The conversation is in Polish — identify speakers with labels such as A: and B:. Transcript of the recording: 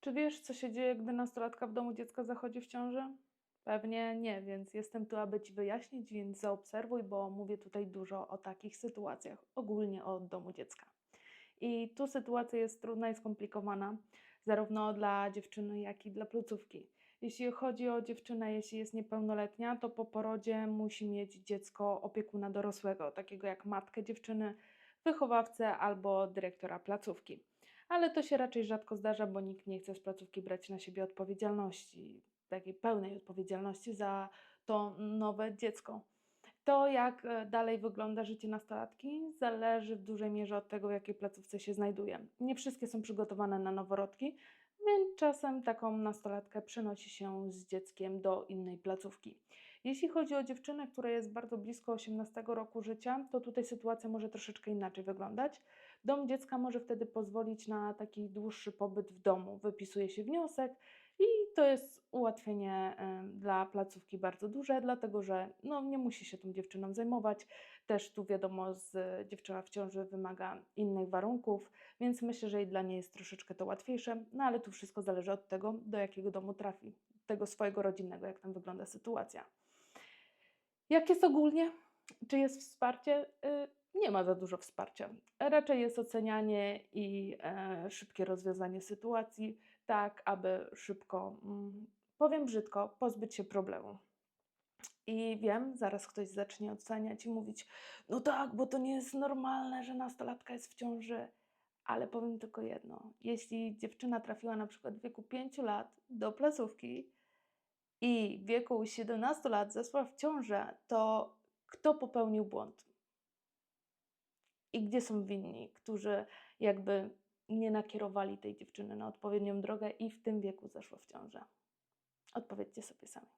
A: Czy wiesz, co się dzieje, gdy nastolatka w domu dziecka zachodzi w ciążę? Pewnie nie, więc jestem tu, aby Ci wyjaśnić, więc zaobserwuj, bo mówię tutaj dużo o takich sytuacjach, ogólnie o domu dziecka. I tu sytuacja jest trudna i skomplikowana, zarówno dla dziewczyny, jak i dla placówki. Jeśli chodzi o dziewczynę, jeśli jest niepełnoletnia, to po porodzie musi mieć dziecko opiekuna dorosłego, takiego jak matkę dziewczyny, wychowawcę albo dyrektora placówki. Ale to się raczej rzadko zdarza, bo nikt nie chce z placówki brać na siebie odpowiedzialności, takiej pełnej odpowiedzialności za to nowe dziecko. To, jak e, dalej wygląda życie nastolatki, zależy w dużej mierze od tego, w jakiej placówce się znajduje. Nie wszystkie są przygotowane na noworodki, więc czasem taką nastolatkę przenosi się z dzieckiem do innej placówki. Jeśli chodzi o dziewczynę, która jest bardzo blisko 18 roku życia, to tutaj sytuacja może troszeczkę inaczej wyglądać. Dom dziecka może wtedy pozwolić na taki dłuższy pobyt w domu. Wypisuje się wniosek i to jest ułatwienie dla placówki bardzo duże, dlatego że no, nie musi się tą dziewczyną zajmować. Też tu wiadomo, z, dziewczyna w ciąży wymaga innych warunków, więc myślę, że i dla niej jest troszeczkę to łatwiejsze, no ale tu wszystko zależy od tego, do jakiego domu trafi, tego swojego rodzinnego, jak tam wygląda sytuacja. Jak jest ogólnie? Czy jest wsparcie? Y, Nie ma za dużo wsparcia. Raczej jest ocenianie i e, szybkie rozwiązanie sytuacji, tak aby szybko, mm, powiem brzydko, pozbyć się problemu. I wiem, zaraz ktoś zacznie oceniać i mówić: No tak, bo to nie jest normalne, że nastolatka jest w ciąży. Ale powiem tylko jedno: jeśli dziewczyna trafiła na przykład w wieku 5 lat do placówki i w wieku 17 lat zaszła w ciążę, to kto popełnił błąd? I gdzie są winni, którzy jakby nie nakierowali tej dziewczyny na odpowiednią drogę i w tym wieku zaszła w ciążę? Odpowiedzcie sobie sami.